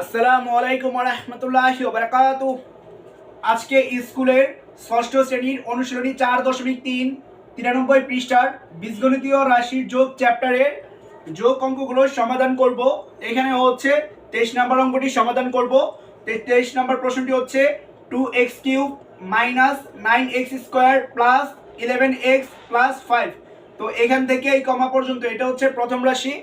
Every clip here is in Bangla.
আসসালামু আলাইকুম রহমতুল্লাহি বারাকাত আজকে স্কুলের ষষ্ঠ শ্রেণির অনুশীলনী চার দশমিক তিন, তিরানব্বই পৃষ্ঠার বীজগণিতীয় রাশির যোগ চ্যাপ্টারের যোগ অঙ্কগুলো সমাধান করব। এখানে হচ্ছে তেইশ নম্বর অঙ্কটি সমাধান করব। তেইশ নম্বর প্রশ্নটি হচ্ছে two x cube minus nine x square plus eleven x plus five তো এখান থেকে এই কমা পর্যন্ত, এটা হচ্ছে প্রথম রাশি,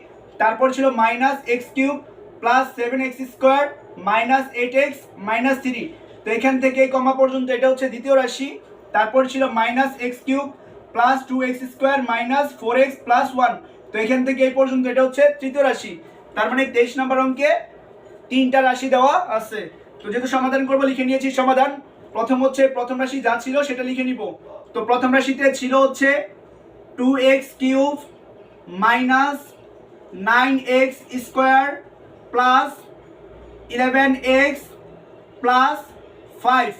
তারপর ছিল minus x cube plus seven x square minus eight x minus three তো এখান থেকে এই কমা পর্যন্ত এটা হচ্ছে দ্বিতীয় রাশি। তারপর ছিল minus x cube plus two x square minus four x plus one তো এখান থেকে এই পর্যন্ত এটা হচ্ছে তৃতীয় রাশি। তার মানে তেইশ নম্বর অঙ্কে তিনটা রাশি দেওয়া আছে। তো যেহেতু সমাধান করব, লিখে নিয়েছি সমাধান। প্রথম হচ্ছে প্রথম রাশি যা ছিল সেটা লিখে নিব। তো প্রথম রাশিতে ছিল হচ্ছে two x cube minus nine x square plus eleven x plus five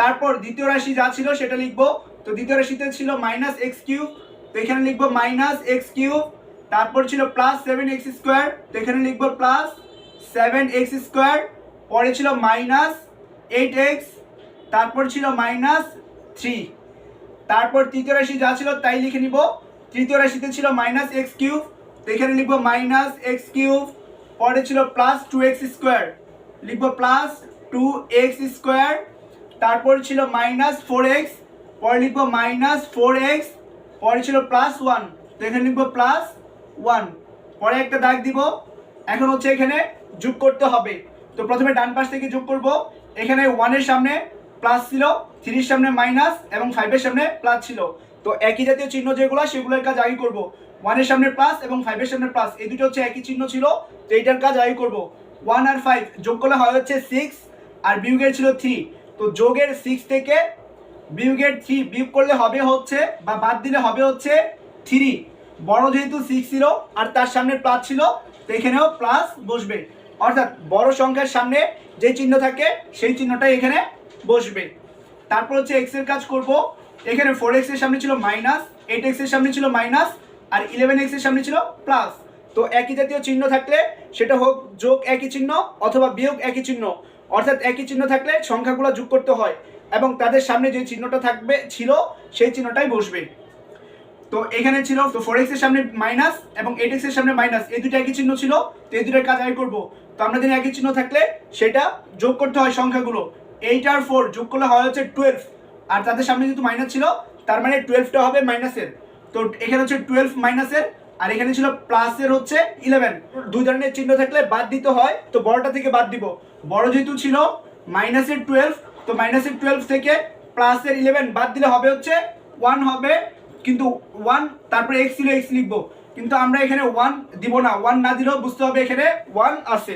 তারপর দ্বিতীয় রাশি যা ছিল সেটা লিখব। তো দ্বিতীয় রাশিতে ছিল মাইনাস এক্স কিউব তো এখানে লিখব মাইনাস এক্স কিউব তারপর ছিল প্লাস সেভেন এক্স স্কোয়ার তো এখানে লিখব প্লাস সেভেন এক্স স্কোয়ার পরে ছিল মাইনাস এইট এক্স তারপর ছিল মাইনাস থ্রি তারপর তৃতীয় রাশি যা ছিল তাই লিখে নিব। তৃতীয় রাশিতে ছিল মাইনাস এক্স কিউব তো এখানে লিখব মাইনাস এক্স কিউব পরে ছিল প্লাস টু এক্স স্কোয়ার লিখব প্লাস টু এক্স স্কোয়ার তারপর ছিল মাইনাস ফোর এক্স পরে লিখব মাইনাস ফোর এক্স পরে ছিল প্লাস ওয়ান তো এখানে লিখব প্লাস ওয়ান পরে একটা দাগ দিব, এখন হচ্ছে এখানে যোগ করতে হবে। তো প্রথমে ডান পাশ থেকে যোগ করব, এখানে ওয়ানের সামনে প্লাস ছিল থ্রির সামনে মাইনাস এবং ফাইভের সামনে প্লাস ছিল। তো একই জাতীয় চিহ্ন যেগুলো, সেগুলোর কাজ আগে করব। ওয়ানের সামনে প্লাস এবং ফাইভের সামনে প্লাস এই দুটো হচ্ছে একই চিহ্ন ছিল, তো এইটার কাজ আগে করব। ওয়ান আর ফাইভ যোগ করলে হয় হচ্ছে সিক্স আর বিয়োগের ছিল থ্রি তো যোগের সিক্স থেকে বিয়োগের থ্রি বিয়োগ করলে হবে হচ্ছে, বা বাদ দিলে হবে হচ্ছে থ্রি বড় যেহেতু সিক্স ছিল, আর তার সামনে প্লাস ছিল, তো এখানেও প্লাস বসবে। অর্থাৎ বড় সংখ্যার সামনে যে চিহ্ন থাকে, সেই চিহ্নটাই এখানে বসবে। তারপর হচ্ছে এক্সের কাজ করব। এখানে ফোর এক্সের সামনে ছিল মাইনাস এইট এক্সের সামনে ছিল মাইনাস আর ইলেভেন এক্সের সামনে ছিল প্লাস তো একই জাতীয় চিহ্ন থাকলে সেটা হোক যোগ একই চিহ্ন অথবা বিয়োগ একই চিহ্ন। অর্থাৎ একই চিহ্ন থাকলে সংখ্যাগুলো যোগ করতে হয় এবং তাদের সামনে যে চিহ্নটা থাকবে ছিল, সেই চিহ্নটাই বসবে। তো এখানে ছিল, তো ফোর এক্সের সামনে মাইনাস এবং এইট এক্সের সামনে মাইনাস এই দুটো একই চিহ্ন ছিল, তো এই দুটোর কাজ আগে করব। তো আমরা জানি একই চিহ্ন থাকলে সেটা যোগ করতে হয় সংখ্যাগুলো। এইট আর ফোর যোগ করলে হয় হচ্ছে টুয়েলভ আর তাদের সামনে যেহেতু মাইনাস ছিল, তার মানে টুয়েলভটা হবে মাইনাসের তো এখানে হচ্ছে টুয়েলভ মাইনাসের আর এখানে ছিল প্লাসের হচ্ছে ইলেভেন দুই ধরনের চিহ্ন থাকলে বাদ দিতে হয়, তো বড়টা থেকে বাদ দিব। বড় যেহেতু ছিল মাইনাসের টুয়েলভ তো মাইনাসের টুয়েলভ থেকে প্লাসের ইলেভেন বাদ দিলে হবে হচ্ছে ওয়ান হবে, কিন্তু ওয়ান তারপরে এক্স ছিল এক্স লিখব। কিন্তু আমরা এখানে ওয়ান দিব না ওয়ান না দিলেও বুঝতে হবে এখানে ওয়ান আছে।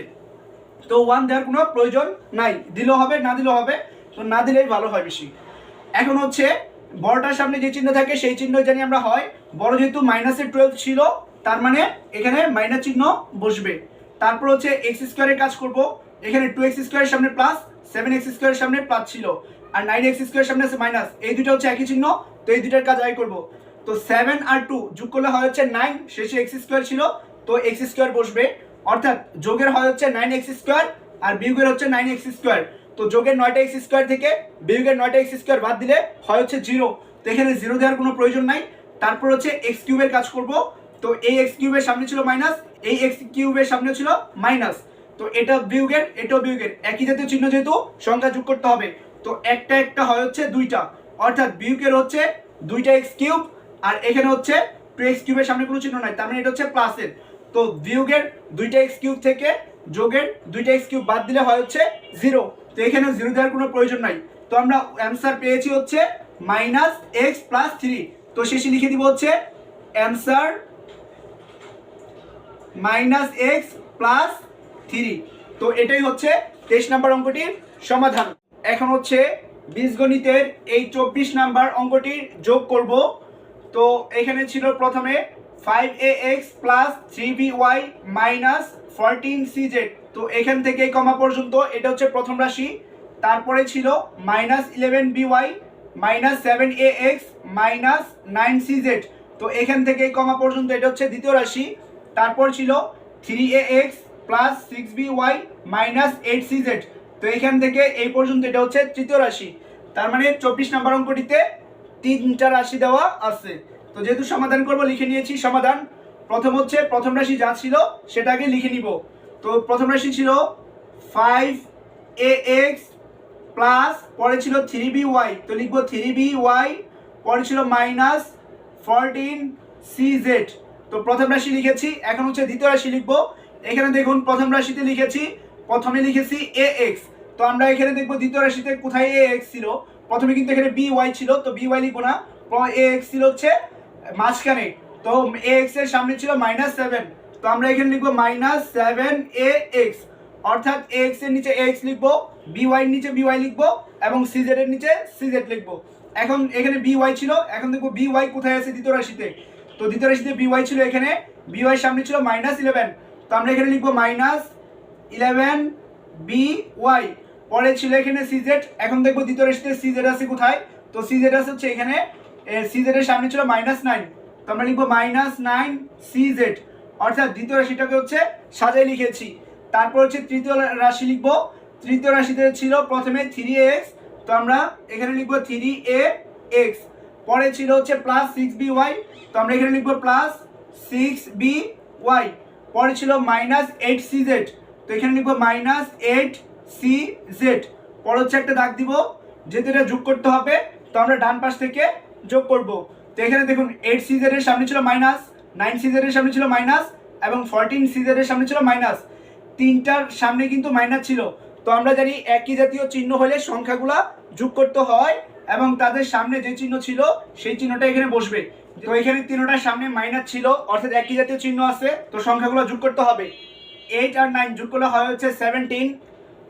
তো ওয়ান দেওয়ার কোনো প্রয়োজন নাই। দিলেও হবে, না দিলেও হবে, তো না দিলেই ভালো হয় বেশি। এখন হচ্ছে বড়টার সামনে যে চিহ্ন থাকে, সেই চিহ্ন জানি আমরা হয়। বড় যেহেতু মাইনাসের টুয়েলভ ছিল, তার মানে এখানে মাইনাস চিহ্ন বসবে। তারপর হচ্ছে এক্স স্কোয়ারের কাজ করব। এখানে টু এক্স স্কোয়ারের সামনে প্লাস সেভেন এক্স স্কোয়ারের সামনে প্লাস ছিল। আর নাইন এক্স স্কোয়ারের সামনে আছে মাইনাস এই দুটো হচ্ছে একই চিহ্ন, তো এই দুটার কাজ আয় করব। তো সেভেন আর টু যোগ করলে হয় হচ্ছে নাইন শেষে এক্স স্কোয়ার ছিল, তো এক্স স্কোয়ার বসবে। অর্থাৎ যোগের হয় হচ্ছে নাইন এক্স স্কোয়ার আর বিয়োগের হচ্ছে নাইন এক্স স্কোয়ার তো যোগের নয়টা এক্স স্কোয়ার থেকে বিয়োগের নয়টা এক্স স্কোয়ার বাদ দিলে হয় হচ্ছে জিরো তো এখানে জিরো দেওয়ার কোনো প্রয়োজন নাই। তারপর হচ্ছে এক্স কিউবের কাজ করব। তো এই এক্স কিউবের সামনে ছিল মাইনাস এই এক্স কিউবের সামনে ছিল মাইনাস তো এটা বিয়োগের, এটাও বিয়োগের। একই জাতীয় চিহ্ন যেহেতু সংখ্যা যোগ করতে হবে। তো একটা একটা হয় হচ্ছে দুইটা। অর্থাৎ বিয়োগের হচ্ছে দুইটা এক্স কিউব আর এখানে হচ্ছে টু এক্স কিউবের সামনে কোনো চিহ্ন নাই। তার মানে এটা হচ্ছে প্লাসের তো বিয়োগের দুইটা এক্স কিউব থেকে যোগের দুইটা এক্স কিউব বাদ দিলে হয় হচ্ছে জিরো তো এখানেও জিরো দেওয়ার কোনো প্রয়োজন নাই। তো আমরা অ্যান্সার পেয়েছি হচ্ছে মাইনাস এক্স প্লাস থ্রি তো শেষে লিখে দিব হচ্ছে answer minus x plus three তো এটাই হচ্ছে তেইশ নাম্বার অঙ্কটির সমাধান। এখন হচ্ছে বীজগণিতের এই চব্বিশ নাম্বার অঙ্কটির যোগ করব। তো এখানে ছিল প্রথমে five a x plus three b y minus fourteen c z তো এখান থেকে কমা পর্যন্ত, এটা হচ্ছে প্রথম রাশি। তারপরে ছিল minus eleven b y minus seven a x minus nine c z তো এখান থেকে কমা পর্যন্ত, এটা হচ্ছে দ্বিতীয় রাশি। তারপর ছিল three a x plus six b y minus eight c z তো এখান থেকে এই পর্যন্ত, এটা হচ্ছে তৃতীয় রাশি। তার মানে চব্বিশ নম্বর অঙ্কটিতে তিনটা রাশি দেওয়া আছে। তো যেহেতু সমাধান করব, লিখে নিয়েছি সমাধান। প্রথম হচ্ছে, প্রথম রাশি যা ছিল সেটাকে লিখে নিব। তো প্রথম রাশি ছিল ফাইভ এ এক্স প্লাস পরে ছিল থ্রি বি ওয়াই তো লিখব থ্রি বি ওয়াই পরে ছিল মাইনাস ফোরটিন সি জেড তো প্রথম রাশি লিখেছি, এখন হচ্ছে দ্বিতীয় রাশি লিখব। এখানে দেখুন, প্রথম রাশিতে লিখেছি, প্রথমে লিখেছি এ এক্স তো আমরা এখানে দেখব, দ্বিতীয় রাশিতে কোথায় এ এক্স ছিল? প্রথমে কিন্তু এখানে বি ওয়াই ছিল, তো বি ওয়াই লিখব না। এ এক্স ছিল হচ্ছে মাঝখানে। তো এ এক্সের সামনে ছিল মাইনাস সেভেন তো আমরা এখানে লিখব মাইনাস সেভেন এ এক্স অর্থাৎ এ এক্সের নিচে এক্স লিখব বি ওয়াই এর নিচে বি ওয়াই লিখব, এবং সিজেড এর নিচে সিজেড লিখব। এখন এখানে বি ওয়াই ছিল, এখন দেখব বি ওয়াই কোথায় আছে দ্বিতীয় রাশিতে? তো দ্বিতীয় রাশিতে বি ওয়াই ছিল এখানে বি ওয়াই সামনে ছিল মাইনাস ইলেভেন তো আমরা এখানে লিখব মাইনাস ইলেভেন বি ওয়াই পরে ছিল এখানে সিজেড এখন দেখব দ্বিতীয় রাশিতে সিজেড আছে কোথায়? তো সিজেড আছে হচ্ছে এখানে সিজেড এর সামনে ছিল মাইনাস নাইন তো আমরা লিখব মাইনাস নাইন সিজেড অর্থাৎ দ্বিতীয় রাশিটাকে হচ্ছে সাজাই লিখেছি। তারপর হচ্ছে তৃতীয় রাশি লিখব। তৃতীয় রাশিতে ছিল প্রথমে থ্রি এক্স তো আমরা এখানে লিখব থ্রি এ এক্স পরে ছিল হচ্ছে প্লাস সিক্স বি ওয়াই তো আমরা এখানে লিখব প্লাস সিক্স বি ওয়াই পরে ছিল মাইনাস এইট সি জেড তো এখানে লিখব মাইনাস এইট সি জেড পরে হচ্ছে একটা দাগ দিব। যেহেতু এটা যোগ করতে হবে, তো আমরা ডান পাশ থেকে যোগ করব। তো এখানে দেখুন এইট সিজারের সামনে ছিল মাইনাস নাইন সিজারের সামনে ছিল মাইনাস এবং ফরটিন সিজারের সামনে ছিল মাইনাস তিনটার সামনে কিন্তু মাইনাস ছিল। তো আমরা জানি একই জাতীয় চিহ্ন হলে সংখ্যাগুলা যোগ করতে হয় এবং তাদের সামনে যে চিহ্ন ছিল, সেই চিহ্নটা এখানে বসবে। তো এখানে তিনটার সামনে মাইনাস ছিল, অর্থাৎ একই জাতীয় চিহ্ন আছে, তো সংখ্যাগুলো যোগ করতে হবে। এইট আর নাইন যোগ করলে হয় হচ্ছে সেভেন্টিন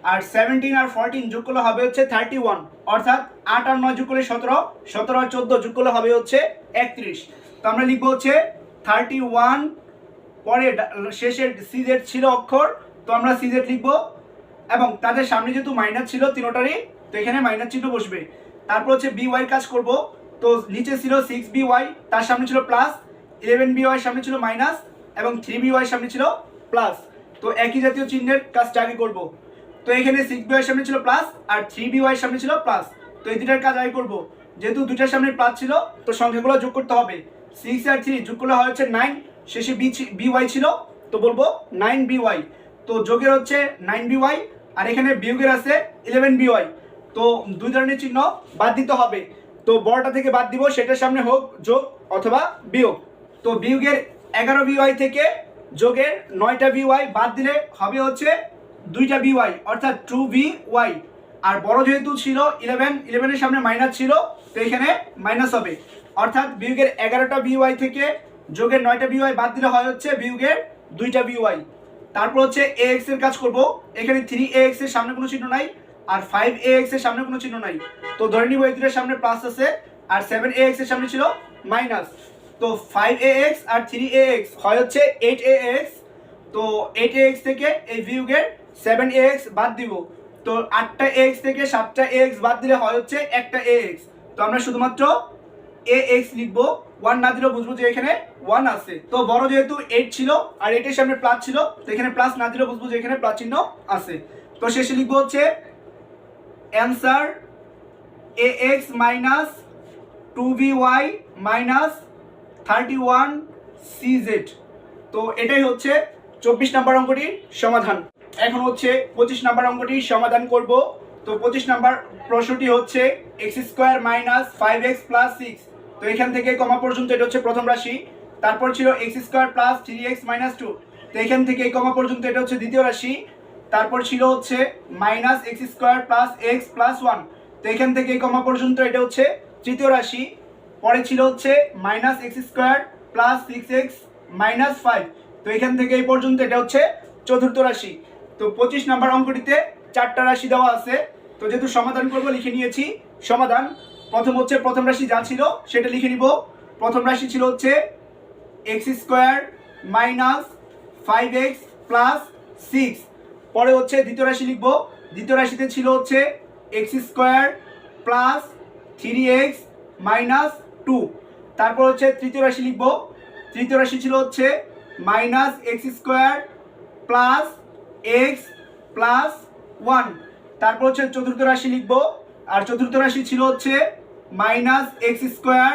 আর সেভেন্টিন আর ফোরটিন যোগ করলে হবে হচ্ছে থার্টি ওয়ান অর্থাৎ আট আর নয় যোগ করলে সতেরো সতেরো আর চোদ্দ যোগ করলে হবে হচ্ছে একত্রিশ। তো আমরা লিখব হচ্ছে থার্টি ওয়ান পরে শেষের সিজেড ছিল অক্ষর, তো আমরা সিজেড লিখব। এবং তাদের সামনে যেহেতু মাইনাস ছিল তিনোটারই, তো এখানে মাইনাস চিহ্ন বসবে। তারপর হচ্ছে বি ওয়াই কাজ করব। তো নিচে ছিল সিক্স বি ওয়াই তার সামনে ছিল প্লাস ইলেভেন বি ওয়াই সামনে ছিল মাইনাস এবং থ্রি বি ওয়াই সামনে ছিল প্লাস তো একই জাতীয় চিহ্নের কাজটা আগে করব। তো এখানে সিক্স বি সামনে ছিল প্লাস আর থ্রি বিওয়াই সামনে ছিল প্লাস তো এই দুটার কাজ আগে করব। যেহেতু দুটার সামনে প্লাস ছিল, তো সংখ্যাগুলো যোগ করতে হবে। সিক্স আর থ্রি যোগ করলে হয় হচ্ছে নাইন শেষে বি ওয়াই ছিল, তো বলব নাইন বি ওয়াই তো যোগের হচ্ছে নাইন বি ওয়াই আর এখানে বিয়োগের আছে ইলেভেন বি ওয়াই তো দুই ধরনের চিহ্ন বাদ দিতে হবে। তো বড়টা থেকে বাদ দিব, সেটার সামনে হোক যোগ অথবা বিয়োগ। তো বিয়োগের এগারো বি ওয়াই থেকে যোগের নয়টা বি ওয়াই বাদ দিলে হবে হচ্ছে দুইটা বি ওয়াই অর্থাৎ টু বি ওয়াই আর বড় যেহেতু ছিল ইলেভেন ইলেভেনের সামনে মাইনাস ছিল, তো এখানে মাইনাস হবে। অর্থাৎ বিয়োগের এগারোটা বি ওয়াই থেকে যোগের নয়টা বি ওয়াই বাদ দিলে হয় হচ্ছে বিয়োগের দুইটা বি ওয়াই তারপর হচ্ছে এ এক্সের কাজ করব। এখানে থ্রি এ এক্সের সামনে কোনো চিহ্ন নাই, আর ফাইভ এ এক্সের সামনে কোনো চিহ্ন নাই। তো ধরে নিব এই দুটোর সামনে প্লাস আছে, আর সেভেন এ এক্সের সামনে ছিল মাইনাস তো ফাইভ এ এক্স আর থ্রি এ এক্স হয় হচ্ছে এইট এ এক্স তো এইট এ এক্স থেকে এই ভিউগের সেভেন এক্স বাদ দিব। তো আটটা এক্স থেকে সাতটা এক্স বাদ দিলে হয় হচ্ছে একটা এ এক্স তো আমরা শুধুমাত্র এ এক্স লিখব। ওয়ান না দিলেও বুঝব যে এখানে ওয়ান আছে। তো বড় যেহেতু এইট ছিল আর এইটের সামনে প্লাস ছিল, তো এখানে প্লাস না দিলেও বুঝব যে এখানে প্লাস চিহ্ন আছে। তো শেষে লিখব হচ্ছে answer a x minus two b y minus thirty one c z তো এটাই হচ্ছে চব্বিশ নাম্বার অঙ্কটির সমাধান। এখন হচ্ছে পঁচিশ নাম্বার অঙ্কটি সমাধান করব। তো পঁচিশ নাম্বার প্রশ্নটি হচ্ছে x square minus five x plus six তো এখান থেকে কমা পর্যন্ত এটা হচ্ছে প্রথম রাশি। তারপর ছিল x square plus three x minus two তো এখান থেকে কমা পর্যন্ত এটা হচ্ছে দ্বিতীয় রাশি। তারপর ছিল হচ্ছে minus x square plus x plus one তো এখান থেকে কমা পর্যন্ত এটা হচ্ছে তৃতীয় রাশি। পরে ছিল হচ্ছে minus x square plus six x minus five তো এখান থেকে এই পর্যন্ত এটা হচ্ছে চতুর্থ রাশি। তো পঁচিশ নাম্বার অঙ্কটিতে চারটা রাশি দেওয়া আছে। তো যেহেতু সমাধান করব, লিখে নিয়েছি। সমাধান। প্রথম হচ্ছে প্রথম রাশি যা ছিল, সেটা লিখে নিব। প্রথম রাশি ছিল হচ্ছে x square minus five x plus six পরে হচ্ছে দ্বিতীয় রাশি লিখব। দ্বিতীয় রাশিতে ছিল হচ্ছে x square plus three x minus two তারপর হচ্ছে তৃতীয় রাশি লিখব। তৃতীয় রাশি ছিল হচ্ছে minus x square plus x plus one তারপর হচ্ছে চতুর্থ রাশি লিখব। আর চতুর্থ রাশি ছিল হচ্ছে minus x square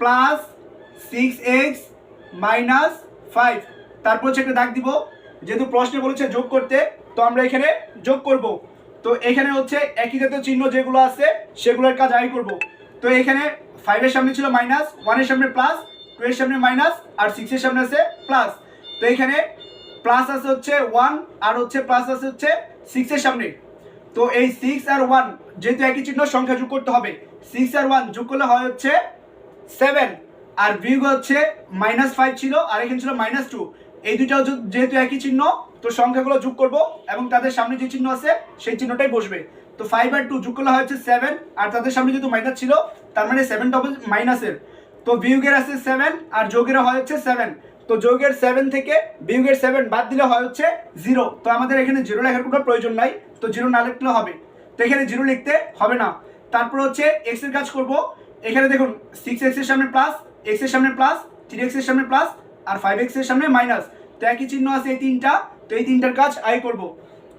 plus six x minus five তারপর হচ্ছে একটা দাগ দিব। যেহেতু প্রশ্নে বলেছে যোগ করতে, তো আমরা এখানে যোগ করব। তো এখানে হচ্ছে একই জাতীয় চিহ্ন যেগুলো আছে, সেগুলোর কাজ আই করব। তো এখানে ফাইভের সামনে ছিল মাইনাস ওয়ানের সামনে প্লাস টু সামনে মাইনাস আর সিক্সের সামনে আছে প্লাস তো এখানে প্লাস আছে হচ্ছে ওয়ান আর হচ্ছে প্লাস আছে হচ্ছে সিক্সের সামনে। তো এই সিক্স আর ওয়ান যেহেতু একই চিহ্ন, সংখ্যা যোগ করতে হবে। সিক্স আর ওয়ান যোগ করলে হয় হচ্ছে সেভেন আর বিয়োগ হচ্ছে মাইনাস ফাইভ ছিল আর এখানে ছিল মাইনাস টু এই দুটাও যে- যেহেতু একই চিহ্ন, তো সংখ্যাগুলো যোগ করব এবং তাদের সামনে যে চিহ্ন আছে, সেই চিহ্নটাই বসবে। তো ফাইভ আর টু যোগ করলে হয় হচ্ছে সেভেন আর তাদের সামনে যেহেতু মাইনাস ছিল, তার মানে সেভেন ডবল মাইনাসের তো বিয়োগের আছে সেভেন আর যোগের হয় হচ্ছে সেভেন তো যোগের সেভেন থেকে বিয়োগের সেভেন বাদ দিলে হয় হচ্ছে জিরো তো আমাদের এখানে জিরো লেখার কোনো প্রয়োজন নাই। তো জিরো না লিখলে হবে। তো এখানে জিরো লিখতে হবে না। তারপর হচ্ছে এক্সের কাজ করব। এখানে দেখুন সিক্স এক্সের সামনে প্লাস এক্সের সামনে প্লাস থ্রি এক্সের সামনে প্লাস আর ফাইভ এক্সের সামনে মাইনাস তো একই চিহ্ন আছে এই তিনটা। তো এই তিনটার কাজ আই করব।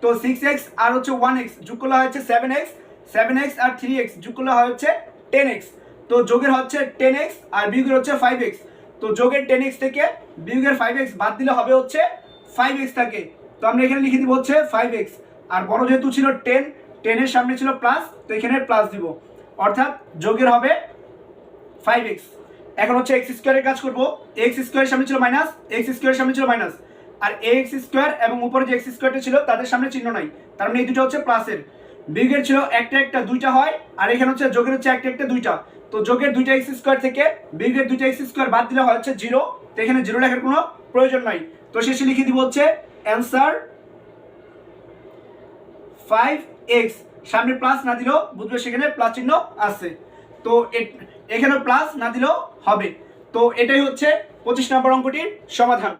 তো সিক্স এক্স আর হচ্ছে ওয়ান এক্স যোগ করলে হচ্ছে সেভেন এক্স সেভেন এক্স আর থ্রি এক্স যোগ করলে হয় হচ্ছে টেন এক্স তো যোগের হচ্ছে টেন এক্স আর বিয়োগের হচ্ছে ফাইভ এক্স তো যোগের টেন এক্স থেকে বিয়োগের ফাইভ এক্স বাদ দিলে হবে হচ্ছে ফাইভ এক্স থাকে। তো আমরা এখানে লিখে দিব হচ্ছে ফাইভ এক্স আর বড় যেহেতু ছিল টেন টেনের সামনে ছিল প্লাস তো এখানে প্লাস দিব। অর্থাৎ যোগের হবে ফাইভ এক্স এখন হচ্ছে এক্স স্কোয়ারের কাজ করব। এক্স স্কোয়ারের সামনে ছিল মাইনাস এক্স স্কোয়ারের সামনে ছিল মাইনাস আর এক্স স্কোয়ার এবং উপরে যে এক্স স্কোয়ারটা ছিল, তাদের সামনে চিহ্ন নাই। তার মানে এই দুটো হচ্ছে প্লাসের বিয়োগের ছিল একটা একটা দুইটা হয়, আর এখানে হচ্ছে যোগের হচ্ছে একটা একটা দুইটা। তো যোগের দুইটা এক্স স্কোয়ার থেকে বিয়োগের দুইটা এক্স স্কোয়ার বাদ দিলে হচ্ছে জিরো। তো এখানে জিরো লেখার কোনো প্রয়োজন নাই। তো শেষে লিখে দিব হচ্ছে অ্যান্সার ফাইভ এক্স। সামনে প্লাস না দিলেও বুঝবে সেখানে প্লাস চিহ্ন আছে। তো এখানে প্লাস না দিলেও হবে। তো এটাই হচ্ছে পঁচিশ নম্বর অঙ্কটির সমাধান।